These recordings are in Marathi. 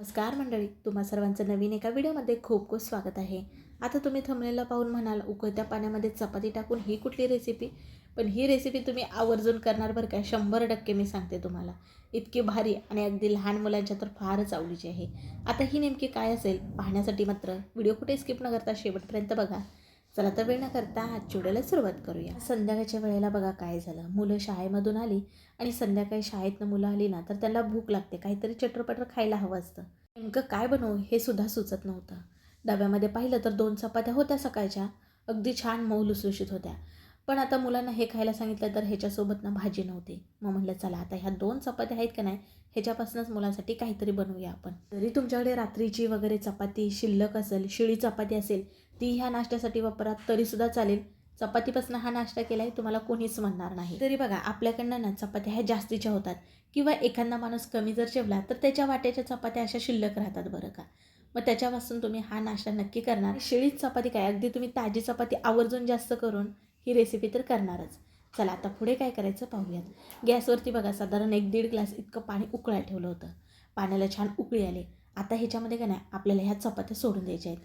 नमस्कार मंडळी तुम्हा सर्वांचं नवीन एका व्हिडिओमध्ये खूप खूप स्वागत आहे. आता तुम्ही थंबनेलला पाहून म्हणाल उकळत्या पाण्यामध्ये चपाती टाकून ही कुठली रेसिपी पण ही रेसिपी तुम्ही आवर्जून करणार बरं का? शंभर टक्के मी सांगते तुम्हाला. इतकी भारी आणि अगदी लहान मुलांच्या तर फारच आवडीची आहे. आता ही नेमकी काय असेल पाहण्यासाठी मात्र व्हिडिओ कुठे स्किप न करता शेवटपर्यंत बघा. चला तर वेळ न करता आज चिवड्याला सुरुवात करूया. संध्याकाळच्या वेळेला बघा काय झालं. मुलं शाळेमधून आली आणि संध्याकाळी शाळेतनं मुलं आली ना तर त्यांना भूक लागते. काहीतरी चटरपटर खायला हवं असतं. नेमकं काय बनवू हे सुद्धा सुचत नव्हतं. डब्यामध्ये पाहिलं तर दोन चपात्या होत्या सकाळच्या. अगदी छान मऊ लुसलुशीत होत्या. पण आता मुलांना हे खायला सांगितलं तर ह्याच्यासोबत ना भाजी नव्हती. मग म्हटलं चला आता ह्या दोन चपात्या आहेत का नाही ह्याच्यापासूनच मुलांसाठी काहीतरी बनवूया आपण. जरी तुमच्याकडे रात्रीची वगैरे चपाती शिल्लक असेल शिळी चपाती असेल ती ह्या नाश्त्यासाठी वापरा तरीसुद्धा चालेल. चपातीपासून हा नाश्ता केला आहे तुम्हाला कोणीच म्हणणार नाही. तरी बघा आपल्याकडनं ना चपात्या ह्या जास्तीच्या होतात. किंवा एखादा माणूस कमी जर जेवला तर त्याच्या वाट्याच्या चपात्या अशा शिल्लक राहतात बरं का. मग त्याच्यापासून तुम्ही हा नाश्ता नक्की करणार. शिळीच चपाती काय अगदी तुम्ही ताजी चपाती आवर्जून जास्त करून ही रेसिपी तर करणारच. चला आता पुढे काय करायचं पाहूयात. गॅसवरती बघा साधारण एक दीड ग्लास इतकं पाणी उकळायला ठेवलं होतं. पाण्याला छान उकळी आले. आता ह्याच्यामध्ये काय नाही आपल्याला ह्या चपात्या सोडून द्यायच्या आहेत.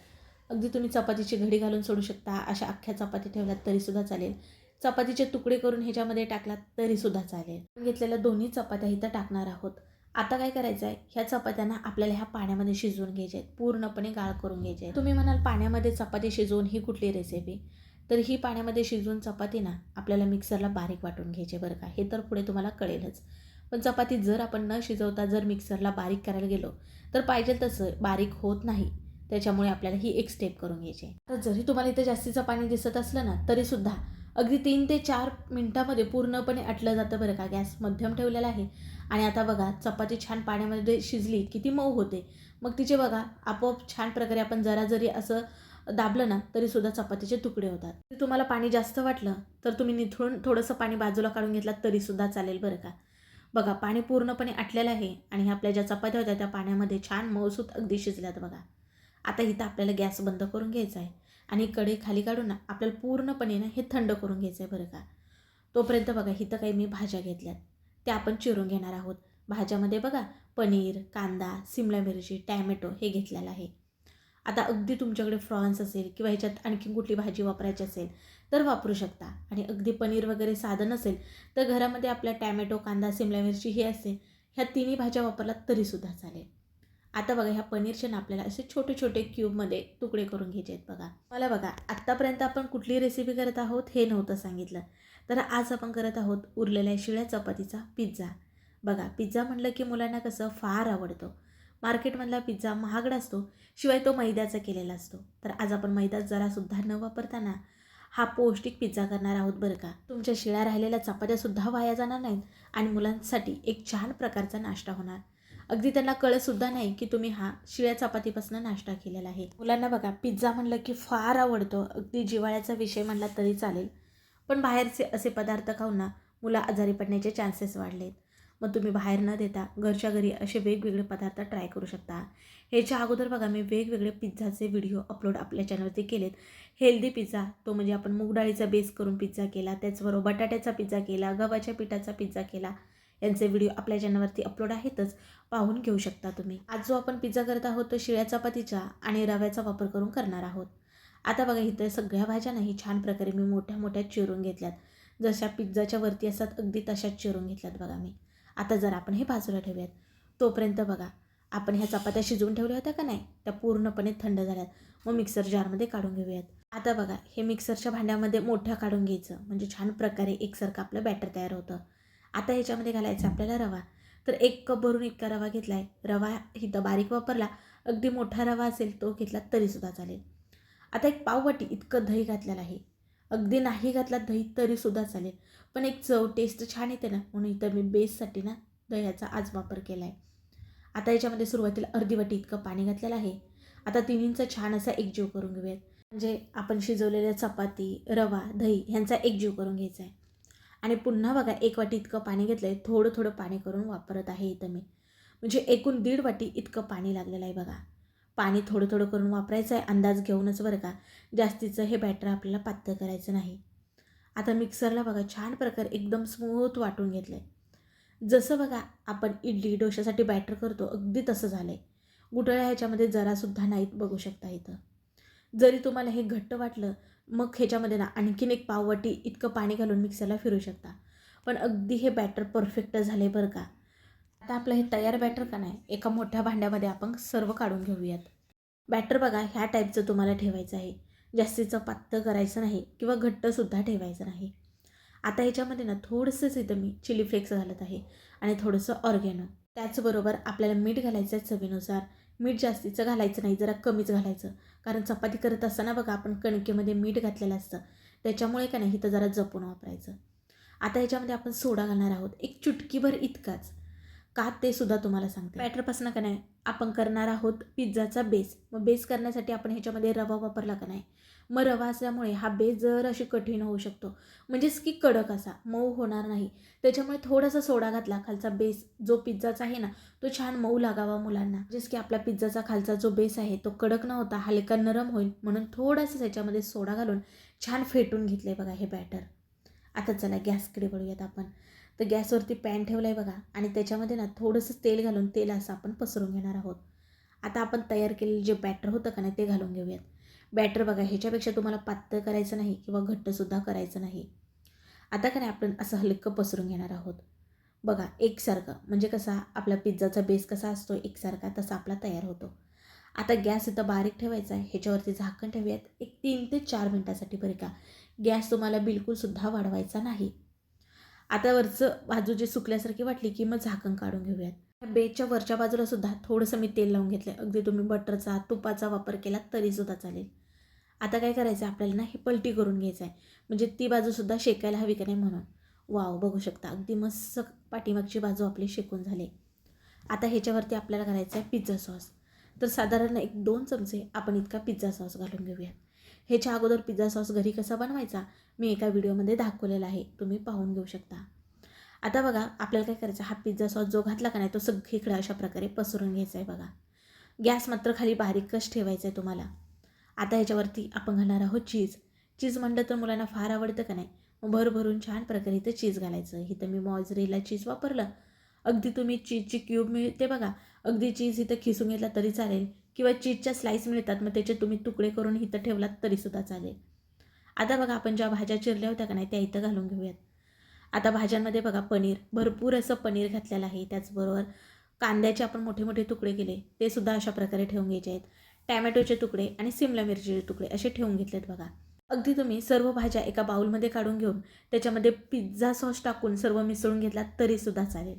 अगदी तुम्ही चपातीची घडी घालून सोडू शकता अशा अख्ख्या चपाती ठेवल्यात तरीसुद्धा चालेल. चपातीचे तुकडे करून ह्याच्यामध्ये टाकलात तरीसुद्धा चालेल. घेतलेल्या दोन्ही चपात्या इथं टाकणार आहोत. आता काय करायचं आहे ह्या चपात्यांना आपल्याला ह्या पाण्यामध्ये शिजवून घ्यायच्या आहेत. पूर्णपणे गाळ करून घ्यायचे आहे तुम्ही म्हणाल पाण्यामध्ये चपाती शिजवून ही कुठली रेसिपी तर ही पाण्यामध्ये शिजवून चपाती ना आपल्याला मिक्सरला बारीक वाटून घ्यायचे बरं का. हे तर पुढे तुम्हाला कळेलच. पण चपाती जर आपण न शिजवता जर मिक्सरला बारीक करायला गेलो तर पाहिजे तसं बारीक होत नाही. त्याच्यामुळे आपल्याला ही एक स्टेप करून घ्यायची आहे. तर जरी तुम्हाला इथं जास्तीचं पाणी दिसत असलं ना तरीसुद्धा अगदी तीन ते चार मिनटामध्ये पूर्णपणे आटलं जातं बरं का. गॅस मध्यम ठेवलेला आहे. आणि आता बघा चपाती छान पाण्यामध्ये शिजली किती मऊ होते. मग तिचे बघा आपोआप छान प्रकारे आपण जरा जरी असं दाबलं ना तरीसुद्धा चपातीचे तुकडे होतात. जर तुम्हाला पाणी जास्त वाटलं तर तुम्ही निथळून थोडंसं पाणी बाजूला काढून घेतलं तरीसुद्धा चालेल बरं का. बघा पाणी पूर्णपणे आटलेलं आहे आणि आपल्या ज्या चपात्या होत्या त्या पाण्यामध्ये छान मऊसूत अगदी शिजल्यात बघा. आता इथं आपल्याला गॅस बंद करून घ्यायचा आहे आणि कडे खाली काढून ना आपल्याला पूर्णपणे ना हे थंड करून घ्यायचं आहे बरं का. तोपर्यंत बघा इथं काही मी भाज्या घेतल्यात. त्या आपण चिरून घेणार आहोत. भाज्यामध्ये बघा पनीर कांदा सिमला मिरची टॅमॅटो हे घेतलेलं आहे. आता अगदी तुमच्याकडे फ्रॉन्स असेल किंवा ह्याच्यात आणखी कुठली भाजी वापरायची असेल तर वापरू शकता. आणि अगदी पनीर वगैरे साधन असेल तर घरामध्ये आपल्या टॅमॅटो कांदा सिमला मिरची हे असेल ह्या तिन्ही भाज्या वापरलात तरीसुद्धा चालेल. आता बघा ह्या पनीरचे ना आपल्याला असे छोटे छोटे क्यूबमध्ये तुकडे करून घ्यायचे आहेत बघा. मला बघा आत्तापर्यंत आपण कुठली रेसिपी करत आहोत हे नव्हतं सांगितलं. तर आज आपण करत आहोत उरलेल्या शिळ्या चपातीचा पिझ्झा. बघा पिझ्झा म्हटलं की मुलांना कसं फार आवडतो. मार्केटमधला पिझ्झा महागडा असतो शिवाय तो मैद्याचा केलेला असतो. तर आज आपण मैदा जरासुद्धा न वापरताना हा पौष्टिक पिझ्झा करणार आहोत बरं का. तुमच्या शिळ्या राहिलेल्या चपात्यासुद्धा वाया जाणार नाहीत आणि मुलांसाठी एक छान प्रकारचा नाश्ता होणार. अगदी त्यांना कळतसुद्धा नाही की तुम्ही हा शिळ्या चपातीपासून नाश्ता केलेला आहे. मुलांना बघा पिझ्झा म्हणलं की फार आवडतो. अगदी जिवाळ्याचा विषय म्हणला तरी चालेल. पण बाहेरचे असे पदार्थ खाऊन ना मुलं आजारी पडण्याचे चान्सेस वाढलेत. मग तुम्ही बाहेर न देता घरच्या घरी असे वेगवेगळे पदार्थ ट्राय करू शकता. ह्याच्या अगोदर बघा मी वेगवेगळे पिझ्झाचे व्हिडिओ अपलोड आपल्या चॅनलवरती केलेत. हेल्दी पिझ्झा तो म्हणजे आपण मूग डाळीचा बेस करून पिझ्झा केला त्याचबरोबर बटाट्याचा पिझ्झा केला गव्हाच्या पिठाचा पिझ्झा केला यांचे व्हिडिओ आपल्या चॅनलवरती अपलोड आहेतच पाहून घेऊ शकता तुम्ही. आज जो आपण पिझ्झा करत आहोत तो शिळ्या चपातीचा आणि रव्याचा वापर करून करणार आहोत. आता बघा इथं सगळ्या भाज्या नाही छान प्रकारे मी मोठ्या मोठ्या चिरून घेतल्यात. जशा पिझ्झाच्या वरती असतात अगदी तशाच चिरून घेतल्यात बघा मी. आता जर आपण हे बाजूला ठेवूयात तोपर्यंत बघा आपण ह्या चपात्या शिजवून ठेवल्या होत्या का नाही? त्या पूर्णपणे थंड झाल्यात. मग मिक्सर जारमध्ये काढून घेऊयात. आता बघा हे मिक्सरच्या भांड्यामध्ये मोठ्या काढून घ्यायचं. म्हणजे छान प्रकारे एकसारखं आपलं बॅटर तयार होतं. आता ह्याच्यामध्ये घालायचं आपल्याला रवा. तर एक कप भरून इतका रवा घेतला आहे रवा इथं बारीक वापरला अगदी मोठा रवा असेल तो घेतला तरीसुद्धा चालेल. आता एक पाववाटी इतकं दही घातलेलं आहे. अगदी नाही घातला दही तरीसुद्धा चालेल. पण एक चव टेस्ट छान येते ना म्हणून इथं मी बेससाठी ना दह्याचा आज वापर केला आहे आता याच्यामध्ये सुरुवातीला अर्धी वाटी इतकं पाणी घातलेलं आहे. आता तिन्हींचा छान असा एकजीव करून घेऊयात. म्हणजे आपण शिजवलेल्या चपाती रवा दही ह्यांचा एकजीव करून घ्यायचा आहे आणि पुन्हा बघा एक वाटी इतकं पाणी घेतलं आहे थोडं थोडं पाणी करून वापरत आहे इथं मी. म्हणजे एकूण दीड वाटी इतकं पाणी लागलेलं आहे बघा. पाणी थोडं थोडं करून वापरायचं आहे अंदाज घेऊनच बरं का. जास्तीचं हे बॅटर आपल्याला पातळ करायचं नाही. आता मिक्सरला बघा छान प्रकारे एकदम स्मूथ वाटून घेतलं आहे जसं बघा आपण इडली डोशासाठी बॅटर करतो अगदी तसं झालं आहे गुटळ्या ह्याच्यामध्ये जरासुद्धा नाहीत बघू शकता इथं. जरी तुम्हाला हे घट्ट वाटलं मग ह्याच्यामध्ये ना आणखीन एक पाववाटी इतकं पाणी घालून मिक्सरला फिरू शकता. पण अगदी हे बॅटर परफेक्ट झाले बरं का. आता आपलं हे तयार बॅटर का नाही एका मोठ्या भांड्यामध्ये आपण सर्व काढून घेऊयात. बॅटर बघा ह्या टाईपचं तुम्हाला ठेवायचं आहे. जास्तीचं पातळ करायचं नाही किंवा घट्टसुद्धा ठेवायचं नाही. आता ह्याच्यामध्ये ना थोडंसंच इथं मी चिली फ्लेक्स घालत आहे आणि थोडंसं ऑर्गॅनो. त्याचबरोबर आपल्याला मीठ घालायचं आहे चवीनुसार. मीठ जास्तीचं घालायचं नाही जरा कमीच घालायचं. कारण चपाती करत असताना बघा आपण कणकेमध्ये मीठ घातलेलं असतं. त्याच्यामुळे का नाही इथं जरा जपून वापरायचं. आता ह्याच्यामध्ये आपण सोडा घालणार आहोत. एक चुटकीभर इतकाच. का ते सुद्धा तुम्हाला सांगते. बॅटरपासून का नाही? आपण करणार आहोत पिझ्झाचा बेस. मग बेस करण्यासाठी आपण ह्याच्यामध्ये रवा वापरला का नाही? मग रवा असल्यामुळे हा बेस जर अशी कठीण होऊ शकतो. म्हणजेच की कडक असा मऊ होणार नाही. त्याच्यामुळे थोडासा सोडा घातला खालचा बेस जो पिझ्झाचा आहे ना तो छान मऊ लागावा मुलांना. म्हणजेच की आपला पिझ्झाचा खालचा जो बेस आहे तो कडक न होता हलका नरम होईल. म्हणून थोडासा त्याच्यामध्ये सोडा घालून छान फेटून घेतले बघा हे बॅटर. आता चला गॅसकडे वळूयात आपण. तर गॅसवरती पॅन ठेवला आहे बघा. आणि त्याच्यामध्ये ना थोडंसं तेल घालून तेल असं आपण पसरून घेणार आहोत. आता आपण तयार केलेलं जे बॅटर होतं का नाही ते घालून घेऊयात. बॅटर बघा ह्याच्यापेक्षा तुम्हाला पातळ करायचं नाही किंवा घट्टसुद्धा करायचं नाही. आता का नाही आपण असं हलकं पसरून घेणार आहोत. बघा एकसारखं. म्हणजे कसा आपला पिझ्झाचा बेस कसा असतो एकसारखा तसा आपला तयार होतो. आता गॅस इथं बारीक ठेवायचा आहे. ह्याच्यावरती झाकण ठेवूयात. एक तीन ते चार मिनटासाठी बरं का. गॅस तुम्हाला बिलकुलसुद्धा वाढवायचा नाही. आता वरचं बाजू जे सुकल्यासारखी वाटली की मग झाकण काढून घेऊयात. बेडच्या वरच्या बाजूला सुद्धा थोडंसं मी तेल लावून घेतलं अगदी तुम्ही बटरचा तुपाचा वापर केला तरीसुद्धा चालेल. आता काय करायचं आपल्याला ना हे पलटी करून घ्यायचं आहे म्हणजे ती बाजूसुद्धा शेकायला हवी का नाही म्हणून. वाव बघू शकता. अगदी मस्त पाठीमागची बाजू आपली शेकून झाली. आता ह्याच्यावरती आपल्याला करायचं आहे पिझ्झा सॉस. तर साधारण एक दोन चमचे आपण इतका पिझ्झा सॉस घालून घेऊयात. ह्याच्या अगोदर पिझ्झा सॉस घरी कसा बनवायचा मी एका व्हिडिओमध्ये दाखवलेला आहे. तुम्ही पाहून घेऊ शकता. आता बघा आपल्याला काय करायचं? हा पिझ्झा सॉस जो घातला का नाही तो सगळीकडे अशा प्रकारे पसरून घ्यायचा आहे बघा. गॅस मात्र खाली बारीकच ठेवायचा आहे तुम्हाला. आता ह्याच्यावरती आपण घालणार आहोत चीज. चीज म्हणलं तर मुलांना फार आवडतं का नाही? मग भरभरून छान प्रकारे इथं चीज घालायचं. इथं मी मॉजरेला चीज वापरलं. अगदी तुम्ही चीजची क्यूब मिळते बघा. अगदी चीज इथं खिसून घेतला तरी चालेल. किंवा चीजच्या स्लाईस मिळतात मग त्याचे तुम्ही तुकडे करून इथं ठेवलात तरीसुद्धा चालेल. आता बघा आपण ज्या भाज्या चिरल्या होत्या का नाही त्या इथं घालून घेऊयात. आता भाज्यांमध्ये बघा पनीर भरपूर असं पनीर घातलेलं आहे. त्याचबरोबर कांद्याचे आपण मोठे मोठे तुकडे केले ते सुद्धा अशा प्रकारे ठेवून घ्यायचे आहेत. टॅमॅटोचे तुकडे आणि सिमला मिरचीचे तुकडे असे ठेवून घेतलेत बघा. अगदी तुम्ही सर्व भाज्या एका बाउलमध्ये काढून घेऊन त्याच्यामध्ये पिझ्झा सॉस टाकून सर्व मिसळून घेतलात तरीसुद्धा चालेल.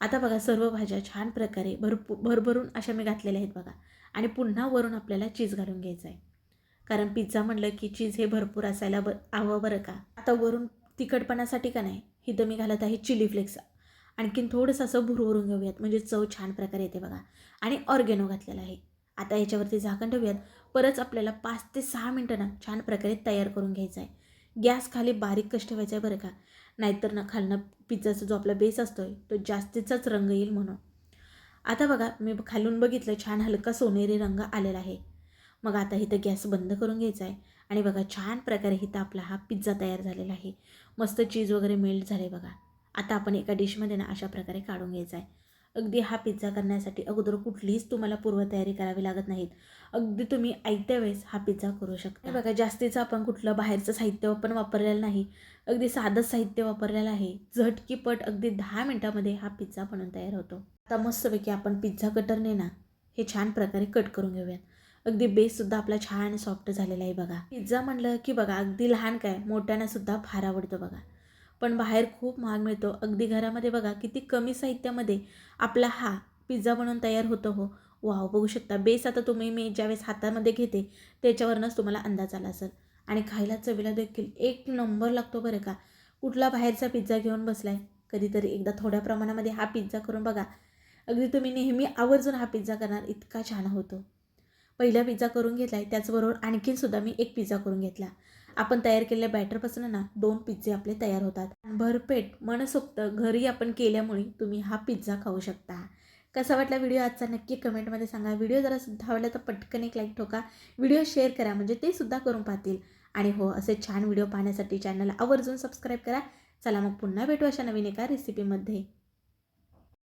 आता बघा सर्व भाज्या छान प्रकारे भरपू भरभरून अशा मी घातलेल्या आहेत बघा. आणि पुन्हा वरून आपल्याला चीज घालून घ्यायचं आहे. कारण पिझ्झा म्हणलं की चीज हे भरपूर असायला ब हवं बरं का? आता वरून तिखटपणासाठी का नाही? इथं मी घालत आहे चिली फ्लेक्स आणखीन थोडंसं असं भुरभरून घेऊयात. म्हणजे चव छान प्रकारे येते बघा. आणि ऑर्गेनो घातलेला आहे. आता याच्यावरती झाकण ठेवूयात. परत आपल्याला पाच ते सहा मिनटं ना छान प्रकारे तयार करून घ्यायचं आहे. गॅस खाली बारीक कष्ट ठेवायचा आहे बरं का? नाहीतर ना खालनं पिझ्झाचा जो आपला बेस असतो आहे तो जास्तीचाच रंग येईल म्हणून. आता बघा मी खालून बघितलं छान हलका सोनेरी रंग आलेला आहे. मग आता इथं गॅस बंद करून घ्यायचा आहे. आणि बघा छान प्रकारे इथं आपला हा पिझ्झा तयार झालेला आहे. मस्त चीज वगैरे मेल्ट झाले बघा. आता आपण एका डिशमध्ये ना अशा प्रकारे काढून घ्यायचा आहे. अगदी हा पिझ्झा करण्यासाठी अगोदर कुठलीच तुम्हाला पूर्वतयारी करावी लागत नाहीत. अगदी तुम्ही ऐकत्या वेळेस हा पिझ्झा करू शकता. बघा जास्तीचं आपण कुठलं बाहेरचं साहित्य पण वापरलेलं नाही. अगदी साधंच साहित्य वापरलेलं आहे. झटकीपट अगदी दहा मिनटामध्ये हा पिझ्झा बनवून तयार होतो. आता मस्तपैकी आपण पिझ्झा कटरने ना हे छान प्रकारे कट करून घेऊयात. अगदी बेससुद्धा आपला छान सॉफ्ट झालेला आहे बघा. पिझ्झा म्हणलं की बघा अगदी लहान काय मोठ्यांना सुद्धा फार आवडतं बघा. पण बाहेर खूप महाग मिळतो. अगदी घरामध्ये बघा किती कमी साहित्यामध्ये आपला हा पिझ्झा बनवून तयार होतो हो. वाव बघू शकता. बेस आता तुम्ही मी ज्यावेळेस हातामध्ये घेते त्याच्यावरनंच तुम्हाला अंदाज आला असेल. आणि खायला चवीला देखील एक नंबर लागतो बरं का. कुठला बाहेरचा पिझ्झा घेऊन बसलाय कधीतरी एकदा थोड्या प्रमाणामध्ये हा पिझ्झा करून बघा. अगदी तुम्ही नेहमी आवर्जून हा पिझ्झा करणार इतका छान होतो. पहिला पिझ्झा करून घेतला आहे त्याचबरोबर आणखीनसुद्धा मी एक पिझ्झा करून घेतला. आपण तयार केलेल्या बॅटरपासून ना दोन पिझ्झे आपले तयार होतात. भरपेट मनसोक्त घरी आपण केल्यामुळे तुम्ही हा पिझ्झा खाऊ शकता. कसा वाटला व्हिडिओ आजचा? नक्की कमेंटमध्ये सांगा. व्हिडिओ जरा सुद्धा आवडला तर पटकन एक लाईक ठोका. व्हिडिओ शेअर करा म्हणजे ते सुद्धा करून पाहतील. आणि हो असे छान व्हिडिओ पाहण्यासाठी चॅनलला आवर्जून सबस्क्राईब करा. चला मग पुन्हा भेटू अशा नवीन एका रेसिपीमध्ये